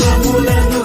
నామములను